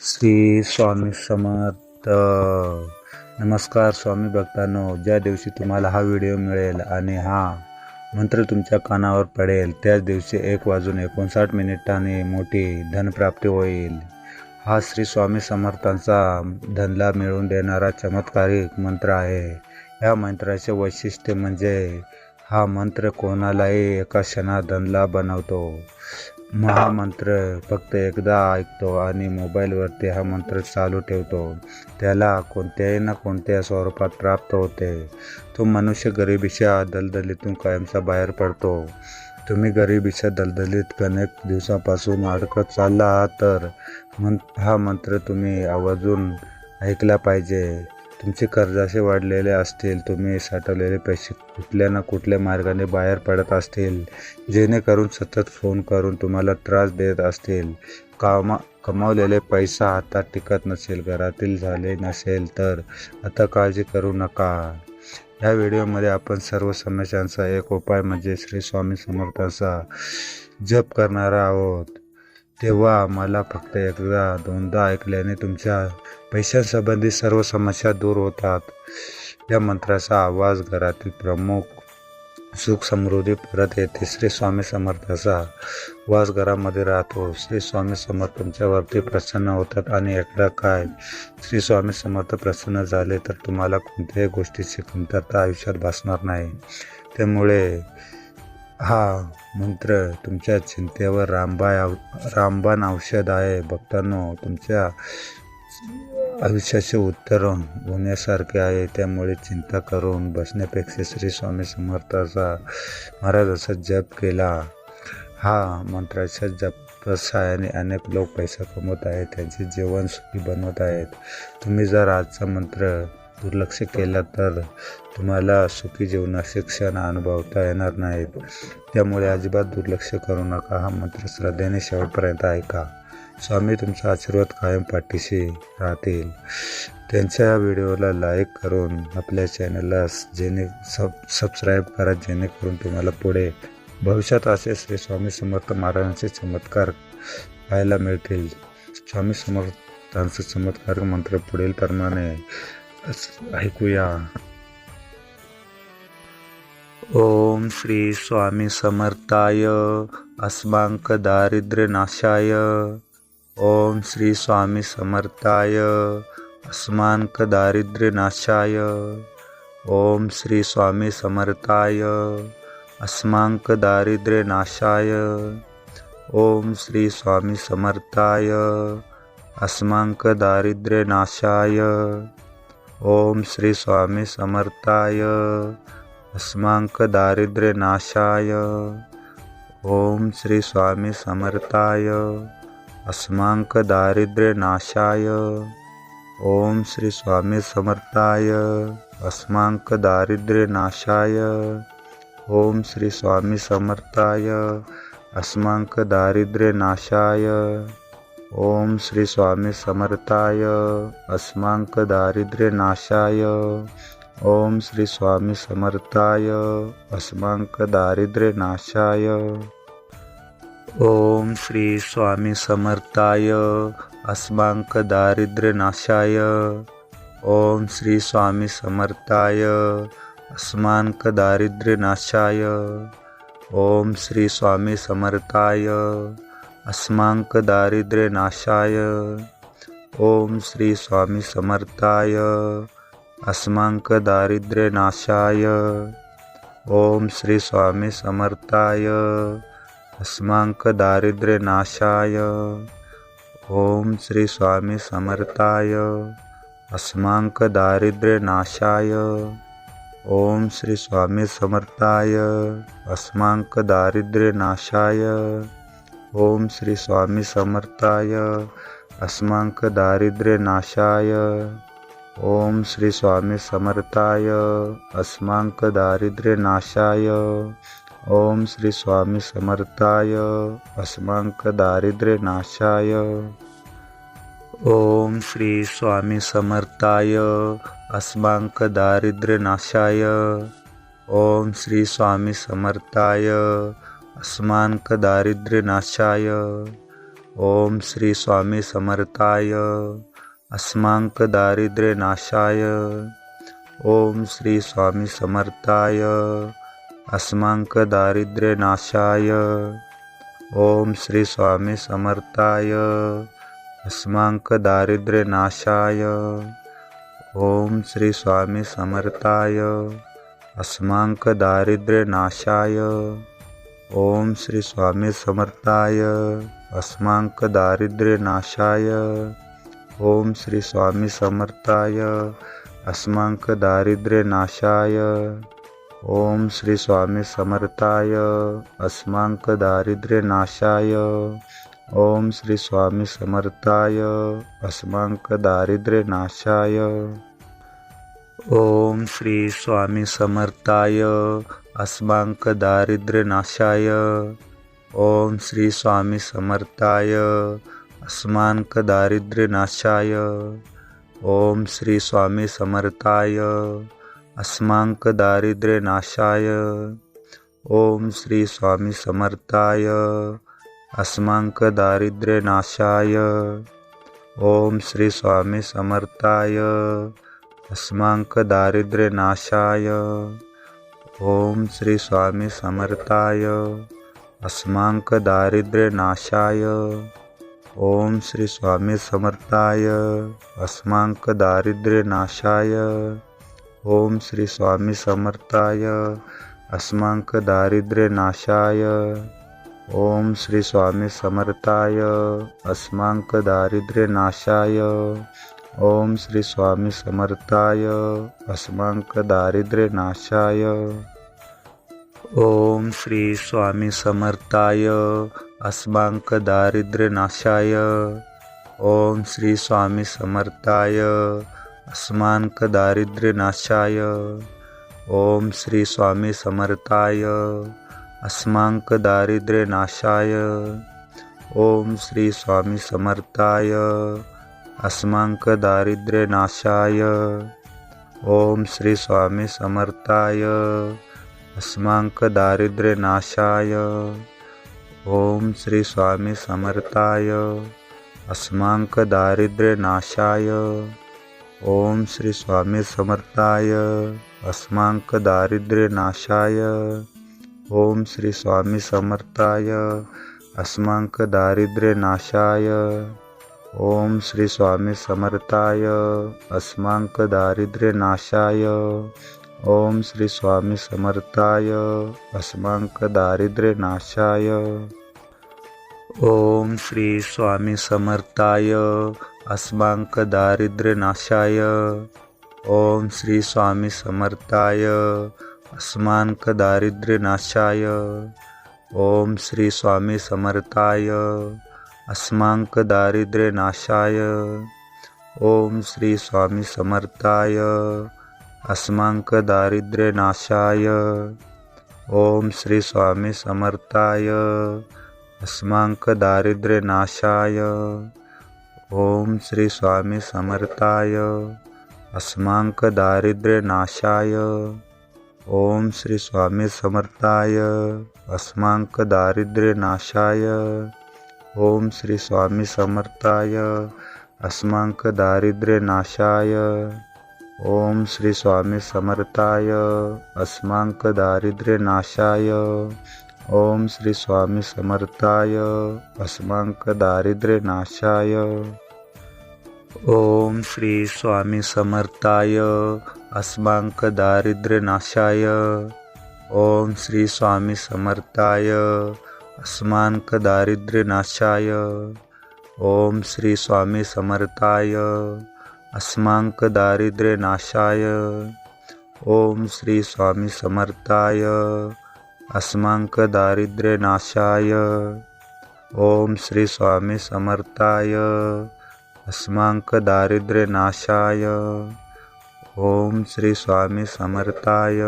श्री स्वामी समर्थ. नमस्कार स्वामी भक्तांनो. ज्या दिवशी तुम्हाला हा व्हिडिओ मिळेल आणि हा मंत्र तुमच्या कानावर पडेल त्याच दिवशी एक वाजून एकोणसाठ मिनिटाने मोठी धनप्राप्ती होईल. हा श्री स्वामी समर्थांचा धनलाभ मिळवून देणारा चमत्कारिक मंत्र आहे. या मंत्राचे वैशिष्ट्य म्हणजे हा मंत्र कोणालाही एका क्षणात धनलाभ बनवतो. महामंत्र फक्त एकदा ऐकतो आणि मोबाईलवरती हा मंत्र चालू ठेवतो. त्याला कोणत्याही ना कोणत्या स्वरूपात प्राप्त होते. तो मनुष्य गरिबीच्या दलदलीतून कायमचा बाहेर पडतो. तुम्ही गरिबीच्या दलदलीत अनेक दिवसापासून अडकत चालला आहात तर मन हा मंत्र तुम्ही आवर्जून ऐकला पाहिजे. तुमचे कर्जाचे वाढलेले असतील तुम्ही साठवलेले पैसे कुठल्या ना कुठल्या मार्गाने बाहेर पडत असतील जेणेकरून सतत फोन करून तुम्हाला त्रास देत असतील. कामा कमावलेले पैसा हातात टिकत नसेल घरातील झाले नसेल तर आता काळजी करू नका. या व्हिडिओमध्ये आपण सर्व समस्यांचा एक उपाय म्हणजे श्री स्वामी समर्थांचा जप करणार आहोत. तेव्हा मला फक्त एकदा दोनदा ऐकल्याने तुमच्या पैशांसंबंधी सर्व समस्या दूर होतात. या मंत्राचा आवाज घरातील प्रमुख सुख समृद्धी परत येते. श्री स्वामी समर्थाचा वास घरामध्ये राहतो. श्री स्वामी समर्थ तुमच्यावरती प्रसन्न होतात. आणि एकदा काय श्री स्वामी समर्थ प्रसन्न झाले तर तुम्हाला कोणत्याही गोष्टीची कमतरता आयुष्यात भासणार नाही. त्यामुळे हा मंत्र तुमच्या चिंतेवर रामबाय रामबाण औषध आहे. भक्तांनो तुमच्या आयुष्याचे उत्तर होण्यासारखे आहे त्यामुळे चिंता करून बसण्यापेक्षा श्री स्वामी समर्थाचा महाराजाचा जप केला. हा मंत्राच्या जप सहाय्याने अनेक लोक पैसा कमवत आहेत त्यांचे जीवन सुखी बनवत आहेत. तुम्ही जर आजचा मंत्र दुर्लक्ष केला तर तुम्हाला सुखी जीवनाचे क्षण अनुभवता येणार नाहीत. त्यामुळे अजिबात दुर्लक्ष करू नका. हा मंत्र श्रद्धेने शेवटपर्यंत ऐका. स्वामी तुमचा आशीर्वाद कायम पाठीशी राहतील. त्यांच्या या व्हिडिओला लाईक करून आपल्या चॅनलला जेणे सब सबस्क्राईब करा जेणेकरून तुम्हाला पुढे भविष्यात असे श्री स्वामी समर्थ महाराजांचे चमत्कार पाहायला मिळतील. स्वामी समर्थांचे चमत्कार मंत्र पुढील प्रमाणे ऐकूया. ओम श्री स्वामी समर्थाय अस्मांक दारिद्र्य नाशाय ओम श्री स्वामी समर्थाय अस्मांक दारिद्र्य नाशाय ओम श्री स्वामी समर्थाय अस्मांक दारिद्र्य नाशाय ओम श्री स्वामी समर्थाय अस्मांक दारिद्र्य नाशाय ओम श्री स्वामी समर्थाय अस्मांक दारिद्र्य नाशाय ओम श्री स्वामी समर्थाय। अस्मांक दारिद्र्य नाशाय ओम श्री स्वामी समर्थाय। अस्मांक दारिद्र्य नाशाय ओम श्री स्वामी समर्थाय। अस्मांक दारिद्र्य नाशाय ओम श्री स्वामी समर्थाय। अस्मांक दारिद्र्य नाशाय ओम श्री स्वामी समर्थाय। अस्मांक दारिद्र्य नाशाय ओम श्री स्वामी समर्थाय अस्मांक दारिद्र्य नाशाय ओम श्री स्वामी समर्थाय अस्मांक दारिद्र्य नाशाय ओम श्री स्वामी समर्थाय अस्मांक दारिद्र्य नाशाय ओम श्री स्वामी समर्थाय अस्मांक दारिद्र्य नाशाय ओम श्री स्वामी समर्थाय अस्मांक दारिद्र्य नाशाय ओम श्री स्वामी समर्थाय अस्मांक दारिद्र्य नाशाय ओम श्री स्वामी समर्थाय अस्मांक दारिद्र्य नाशाय ओम श्री स्वामी समर्थाय अस्मांक दारिद्र्य नाशाय ओम श्री स्वामी समर्थाय अस्मांक दारिद्र्य नाशाय ओम श्री स्वामी समर्थाय अस्मांक दारिद्र्य नाशाय। ओम श्री स्वामी समर्थाय अस्मांक दारिद्र्य नाशाय। ओम श्री स्वामी समर्थाय अस्मांक दारिद्र्य नाशाय। ओम श्री स्वामी समर्थाय अस्मांक दारिद्र्य नाशाय। ओम श्री स्वामी समर्थाय अस्मांक दारिद्र्य नाशाय। ओम श्री स्वामी समर्थाय। अस्मांक दारिद्र्य नाशाय। ओम श्री स्वामी समर्थाय। अस्मांक दारिद्र्य नाशाय। ओम श्री स्वामी समर्थाय। अस्मांक दारिद्र्य नाशाय। ओम श्री स्वामी समर्थाय। अस्मांक दारिद्र्य नाशाय। ओम श्री स्वामी समर्थाय अस्मांक दारिद्र्य नाशाय। ओम श्री स्वामी समर्थाय अस्मांक दारिद्र्य नाशाय। ओम श्री स्वामी समर्थाय अस्मांक दारिद्र्य नाशाय। ओम श्री स्वामी समर्थाय अस्मांक दारिद्र्य नाशाय। ओम श्री स्वामी समर्थाय। अस्मांक दारिद्र्य नाशाय ओम श्री स्वामी समर्थाय। अस्मांक दारिद्र्य नाशाय ओम श्री स्वामी समर्थाय। अस्मांक दारिद्र्य नाशाय ओम श्री स्वामी समर्थाय। अस्मांक दारिद्र्य नाशाय ओम श्री स्वामी समर्थाय। अस्मांक दारिद्र्य नाशाय ओम श्री स्वामी समर्थाय। अस्मांक दारिद्र्य नाशाय। ओम श्री स्वामी समर्थाय। अस्मांक दारिद्र्य नाशाय। ओम श्री स्वामी समर्थाय। अस्मांक दारिद्र्य नाशाय। ओम श्री स्वामी समर्थाय। अस्मांक दारिद्र्य नाशाय। ओम श्री स्वामी समर्थाय। अस्मांक दारिद्र्य नाशाय ओम श्री स्वामी समर्थाय। अस्मांक दारिद्र्य नाशाय ओम श्री स्वामी समर्थाय। अस्मांक दारिद्र्य नाशाय ओम श्री स्वामी समर्थाय। अस्मांक दारिद्र्य नाशाय ओम श्री स्वामी समर्थाय। अस्मांक दारिद्र्य नाशाय ओम श्री स्वामी समर्थाय अस्मांक दारिद्र्य नाशाय। ओम श्री स्वामी समर्थाय अस्मांक दारिद्र्य नाशाय। ओम श्री स्वामी समर्थाय अस्मांक दारिद्र्य नाशाय। ओम श्री स्वामी समर्थाय अस्मांक ओम श्री स्वामी समर्थाय अस्मांक दारिद्र्य नाशाय ओम श्री स्वामी समर्थाय अस्मांक दारिद्र्य नाशाय ओम श्री स्वामी समर्थाय अस्मांक दारिद्र्य नाशाय ओम श्री स्वामी समर्थाय अस्मांक दारिद्र्य नाशाय ओम श्री स्वामी समर्थाय अस्मांक दारिद्र्य नाशाय। ओम श्री स्वामी समर्थाय। अस्मांक दारिद्र्य नाशाय। ओम श्री स्वामी समर्थाय। अस्मांक दारिद्र्य नाशाय। ओम श्री स्वामी समर्थाय। अस्मांक दारिद्र्य नाशाय। ओम श्री स्वामी समर्थाय। अस्मांक दारिद्र्य नाशाय। ओम श्री स्वामी समर्थाय अस्मांक दारिद्र्य नाशाय। ओम श्री स्वामी समर्थाय अस्मांक दारिद्र्य नाशाय। ओम श्री स्वामी समर्थाय अस्मांक दारिद्र्य नाशाय। ओम श्री स्वामी समर्थाय अस्मांक दारिद्र्य नाशाय। ओम श्री स्वामी समर्थाय अस्मांक दारिद्र्य नाशाय। ओम श्री स्वामी समर्थाय। अस्मांक दारिद्र्य नाशाय। ओम श्री स्वामी समर्थाय।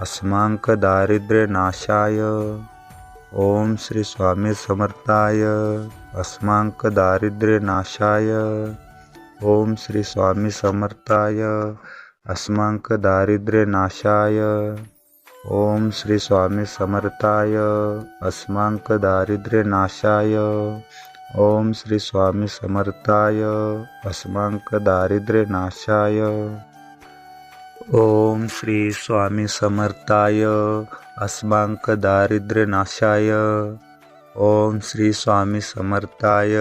अस्मांक दारिद्र्य नाशाय। ओम श्री स्वामी समर्थाय। नाशाय। ओम श्री स्वामी समर्थाय। अस्मांक दारिद्र्य नाशाय। ओम श्री स्वामी समर्थाय अस्मांक दारिद्र्य नाशाय। ओम श्री स्वामी समर्थाय अस्मांक दारिद्र्य नाशाय। ओम श्री स्वामी समर्थाय अस्मांक दारिद्र्य नाशाय। ओम श्री स्वामी समर्थाय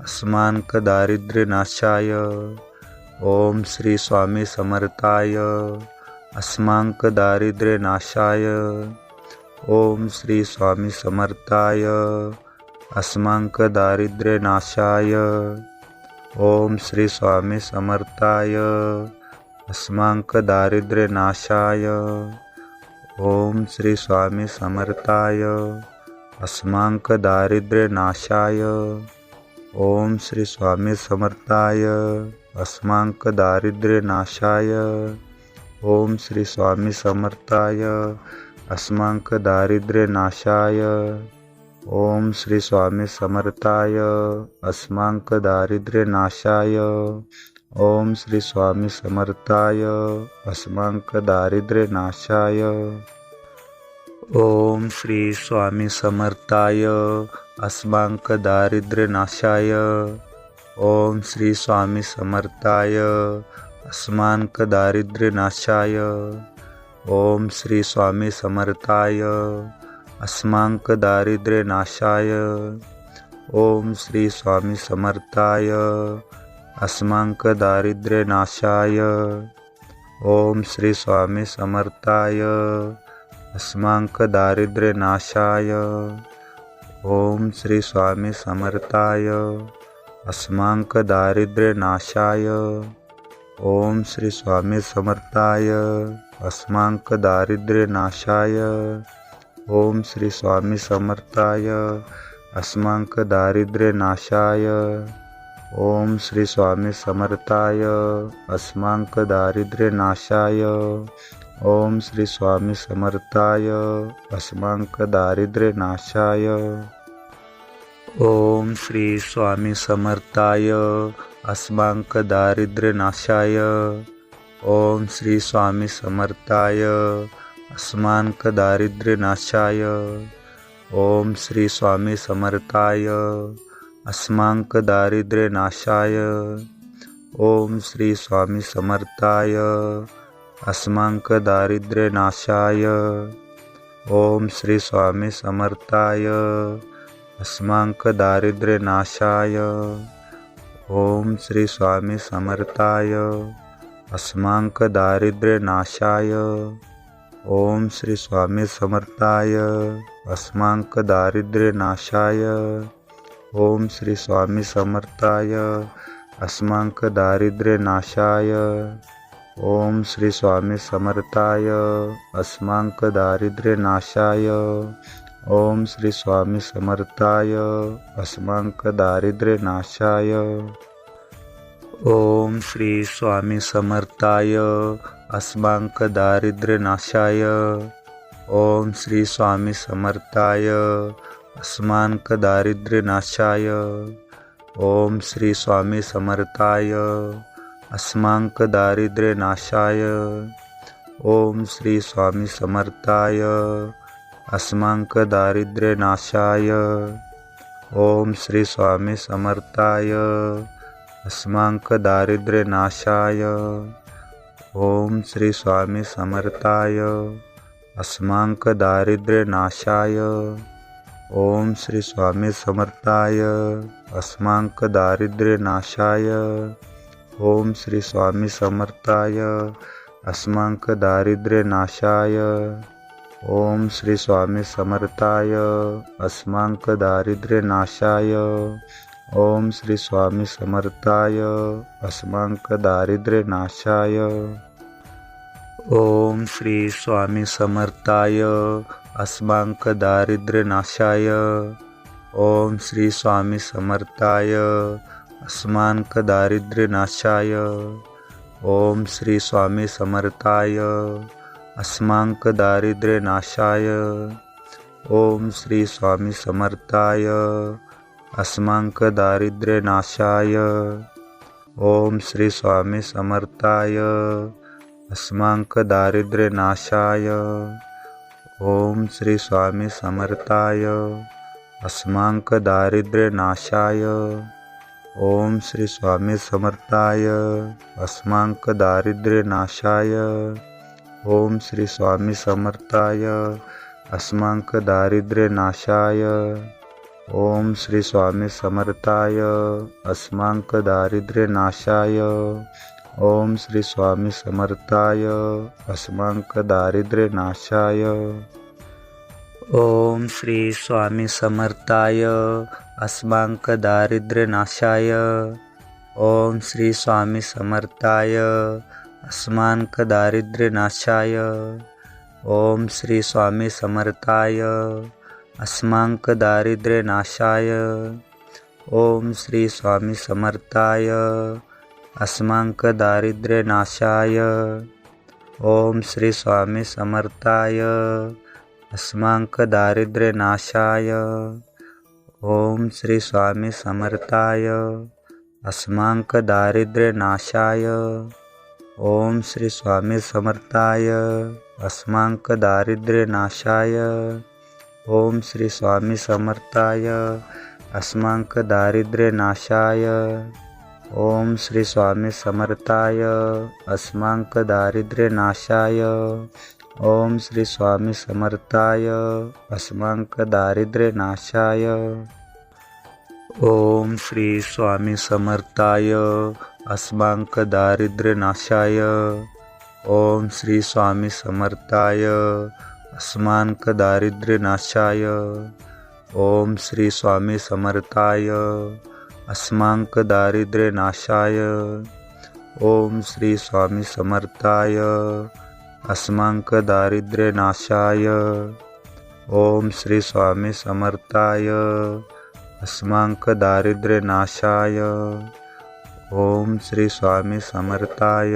अस्मांक दारिद्र्य नाशाय। ओम श्री स्वामी समर्थाय अस्मांक दारिद्र्य नाशाय। ओम श्री स्वामी समर्थाय। अस्मांक दारिद्र्य नाशाय। ओम श्री स्वामी समर्थाय। अस्मांक दारिद्र्य नाशाय। ओम श्री स्वामी समर्थाय। अस्मांक दारिद्र्य नाशाय। ओम श्री स्वामी समर्थाय। अस्मांक दारिद्र्य नाशाय। ओम श्री स्वामी समर्थाय अस्मांक दारिद्र्य नाशाय। ओम श्री स्वामी समर्थाय अस्मांक दारिद्र्य नाशाय। ओम श्री स्वामी समर्थाय अस्मांक दारिद्र्य नाशाय। ओम श्री स्वामी समर्थाय अस्मांक दारिद्र्य नाशाय। ओम श्री स्वामी समर्थाय अस्मांक दारिद्र्य नाशाय ओम श्री स्वामी समर्थाय। अस्मांक दारिद्र्य नाशाय ओम श्री स्वामी समर्थाय। अस्मांक दारिद्र्य नाशाय ओम श्री स्वामी समर्थाय। अस्मांक दारिद्र्य नाशाय ओम श्री स्वामी समर्थाय। अस्मांक दारिद्र्य नाशाय ओम श्री स्वामी समर्थाय अस्मांक दारिद्र्य नाशाय। ओम श्री स्वामी समर्थाय अस्मांक दारिद्र्य नाशाय। ओम श्री स्वामी समर्थाय अस्मांक दारिद्र्य नाशाय। ओम श्री स्वामी समर्थाय अस्मांक दारिद्र्य नाशाय। ओम श्री स्वामी समर्थाय अस्मांक दारिद्र्य नाशाय ओम श्री स्वामी समर्थाय। अस्मांक दारिद्र्य नाशाय ओम श्री स्वामी समर्थाय। अस्मांक दारिद्र्य नाशाय ओम श्री स्वामी समर्थाय। अस्मांक दारिद्र्य नाशाय ओम श्री स्वामी समर्थाय। अस्मांक दारिद्र्य नाशाय ओम श्री स्वामी समर्थाय अस्मांक दारिद्र्य नाशाय। ओम श्री स्वामी समर्थाय अस्मांक दारिद्र्य नाशाय। ओम श्री स्वामी समर्थाय अस्मांक दारिद्र्य नाशाय। ओम श्री स्वामी समर्थाय अस्मांक दारिद्र्य नाशाय। ओम श्री स्वामी समर्थाय अस्मांक दारिद्र्य नाशाय ओम श्री स्वामी समर्थाय अस्मांक दारिद्र्य नाशाय ओम श्री स्वामी समर्थाय अस्मांक दारिद्र्य नाशाय ओम श्री स्वामी समर्थाय अस्मांक दारिद्र्य नाशाय ओम श्री स्वामी समर्थाय अस्मांक दारिद्र्य नाशाय ओम श्री स्वामी समर्थाय। अस्मांक दारिद्र्य नाशाय ओम श्री स्वामी समर्थाय। अस्मांक दारिद्र्य नाशाय ओम श्री स्वामी समर्थाय। नाशाय ओम श्री स्वामी समर्थाय। अस्मांक दारिद्र्य नाशाय ओम श्री स्वामी समर्थाय। अस्मांक दारिद्र्य नाशाय। ओम श्री स्वामी समर्थाय। अस्मांक दारिद्र्य नाशाय। ओम श्री स्वामी समर्थाय। अस्मांक दारिद्र्य नाशाय। ओम श्री स्वामी समर्थाय। अस्मांक दारिद्र्य नाशाय। ओम श्री स्वामी समर्थाय। अस्मांक दारिद्र्य नाशाय। ओम श्री स्वामी समर्थाय। अस्मांक दारिद्र्य नाशाय। ओम श्री स्वामी समर्थाय। अस्मांक दारिद्र्य नाशाय। ओम श्री स्वामी समर्थाय। अस्मांक दारिद्र्य नाशाय। ओम श्री स्वामी समर्थाय। अस्मांक दारिद्र्य नाशाय। ओम श्री स्वामी समर्थाय अस्मांक दारिद्र्य नाशाय। ओम श्री स्वामी समर्थाय अस्मांक दारिद्र्य नाशाय। ओम श्री स्वामी समर्थाय अस्मांक दारिद्र्य नाशाय। ओम श्री स्वामी समर्थाय अस्मांक दारिद्र्य नाशाय। ओम श्री स्वामी समर्थाय अस्मांक दारिद्र्य नाशाय ओम श्री स्वामी समर्थाय। अस्मांक दारिद्र्य नाशाय ओम श्री स्वामी समर्थाय। अस्मांक दारिद्र्य नाशाय ओम श्री स्वामी समर्थाय। अस्मांक दारिद्र्य नाशाय ओम श्री स्वामी समर्थाय। अस्मांक दारिद्र्य नाशाय ओम श्री स्वामी समर्थाय अस्मांक दारिद्र्य नाशाय ओम श्री स्वामी समर्थाय अस्मांक दारिद्र्य नाशाय ओम श्री स्वामी समर्थाय अस्मांक दारिद्र्य नाशाय ओम श्री स्वामी समर्थाय अस्मांक दारिद्र्य नाशाय ओम श्री स्वामी समर्थाय अस्मांक दारिद्र्य नाशाय ओम श्री स्वामी समर्थाय। अस्मांक दारिद्र्य नाशाय ओम श्री स्वामी समर्थाय। अस्मांक दारिद्र्य नाशाय ओम श्री स्वामी समर्थाय। अस्मांक दारिद्र्य नाशाय ओम श्री स्वामी समर्थाय। अस्मांक ओम श्री स्वामी समर्थाय।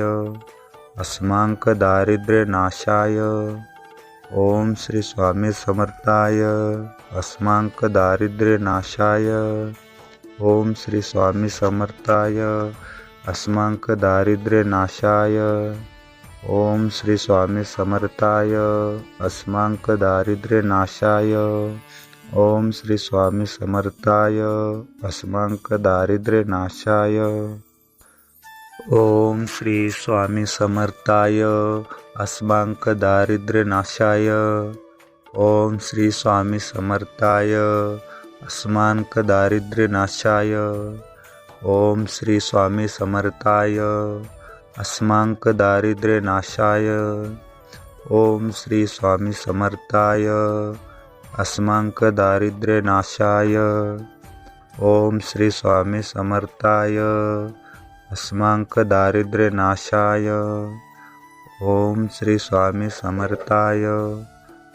अस्मांक दारिद्र्य नाशाय ओम श्री स्वामी समर्थाय। अस्मांक दारिद्र्य नाशाय ओम श्री स्वामी समर्थाय। अस्मांक दारिद्र्य नाशाय ओम श्री स्वामी समर्थाय। अस्मांक दारिद्र्य नाशाय ओम श्री स्वामी समर्थाय। अस्मांक दारिद्र्य नाशाय ओम श्री स्वामी समर्थाय अस्मांक दारिद्र्य नाशाय ओम श्री स्वामी समर्थाय अस्मांक दारिद्र्य नाशाय ओम श्री स्वामी समर्थाय अस्मांक दारिद्र्य नाशाय ओम श्री स्वामी समर्थाय अस्मांक दारिद्र्य नाशाय ओम श्री स्वामी समर्थाय अस्मांक दारिद्र्य नाशाय ओम श्री स्वामी समर्थाय।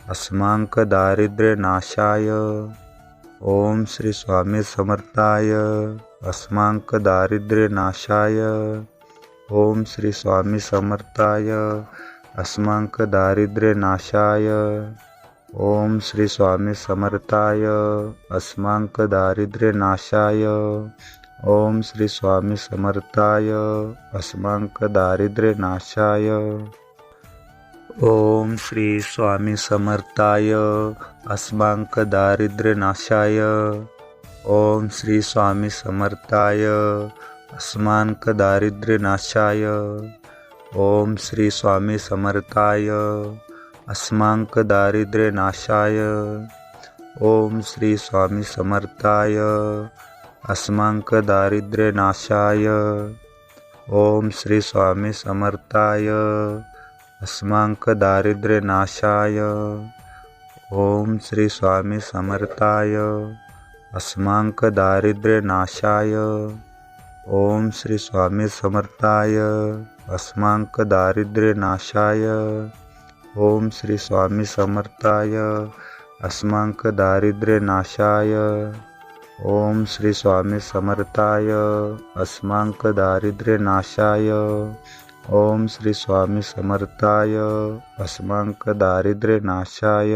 अस्मांक दारिद्र्य नाशाय ओम श्री स्वामी समर्थाय। अस्मांक दारिद्र्य नाशाय ओम श्री स्वामी समर्थाय। अस्मांक दारिद्र्य नाशाय ओम श्री स्वामी समर्थाय। अस्मांक दारिद्र्य नाशाय ओम श्री स्वामी समर्थाय अस्मांक दारिद्र्य नाशाय। ओम श्री स्वामी समर्थाय अस्मांक दारिद्र्य नाशाय। ओम श्री स्वामी समर्थाय अस्मांक दारिद्र्य नाशाय। ओम श्री स्वामी समर्थाय अस्मांक दारिद्र्य नाशाय। ओम श्री स्वामी समर्थाय अस्मांक दारिद्र्य नाशाय। ओम श्री स्वामी समर्थाय। अस्मांक दारिद्र्य नाशाय। ओम श्री स्वामी समर्थाय। अस्मांक दारिद्र्य नाशाय। ओम श्री स्वामी समर्थाय। अस्मांक दारिद्र्य नाशाय। ओम श्री स्वामी समर्थाय। अस्मांक दारिद्र्य नाशाय। ओम श्री स्वामी समर्थाय अस्मांक दारिद्र्य नाशाय। ओम श्री स्वामी समर्थाय अस्मांक दारिद्र्य नाशाय।